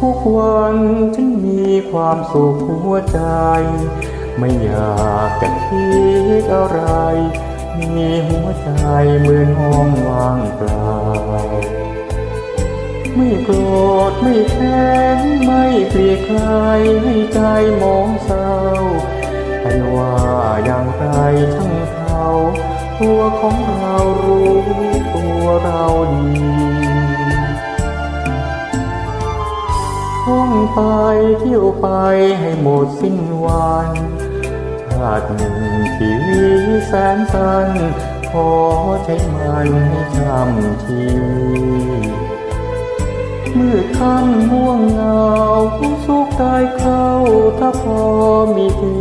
ทุกวันฉันมีความสุขหัวใจ ไม่อยากจะคิดอะไร มีหัวใจเหมือนห้องว่างเปล่า ไม่โกรธไม่แค้นไม่เกลียดใครให้ใจมองเศร้าเป็นว่าอย่างไรช่างเขา ตัวของเรารู้ตัวเรา ท่องไปเที่ยวไปให้หมดสิ้นวันชาติหนึ่งชีวิตแสนสั้นขอใช้มันให้ช่ำชีวิตมืดค่ำม่วงเหงาสุขได้เข้าถ้าพอมีที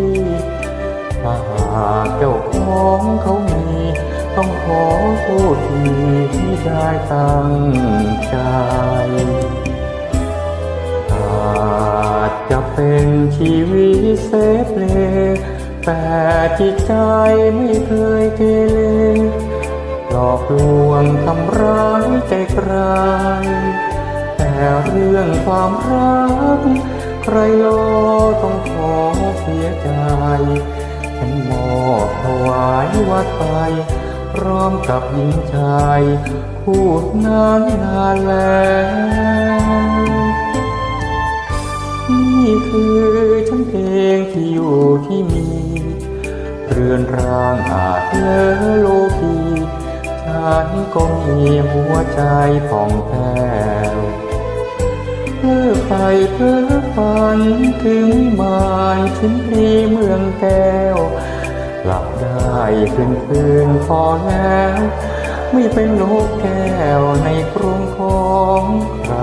ถ้าหากเจ้าของเขามี ต้องขอโทษทีที่ได้ตั้งใจ อาจจะเป็นชีวิตเซฟเลแต่จิตใจไม่เคยเกเรหลอกลวงทำร้ายใจใครแต่เรื่องความรัก ใครรอต้องขอเสียใจฉันมอบถวายวัดไปพร้อมกับหญิงชาย พูดนานนานแล้ว คือฉันเองที่อยู่ที่มี เรือนร่างอาจเลอโลกีฉันก็มีหัวใจผ่องแผ้วเพื่อไปเพื่อฝันถึงวิมานชิ้นดีเมืองแก้วหลับได้คืนคืนพอแล้ว ไม่เป็นนกแก้วในกรงของใคร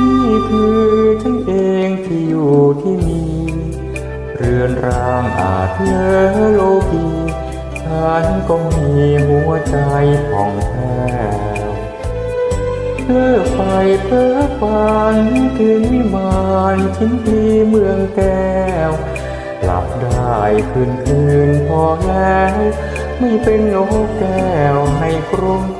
นี่คือฉันเองที่อยู่ที่มีเรือนร่างอาจเลอโลกีฉันก็มีหัวใจผ่องแผ้วเพื่อไฟเพื่อฝันถึงวิมานชิ้นดีเมืองแก้วหลับได้คืนคืนพอแล้ว ไม่เป็นนกแก้วในกรงของ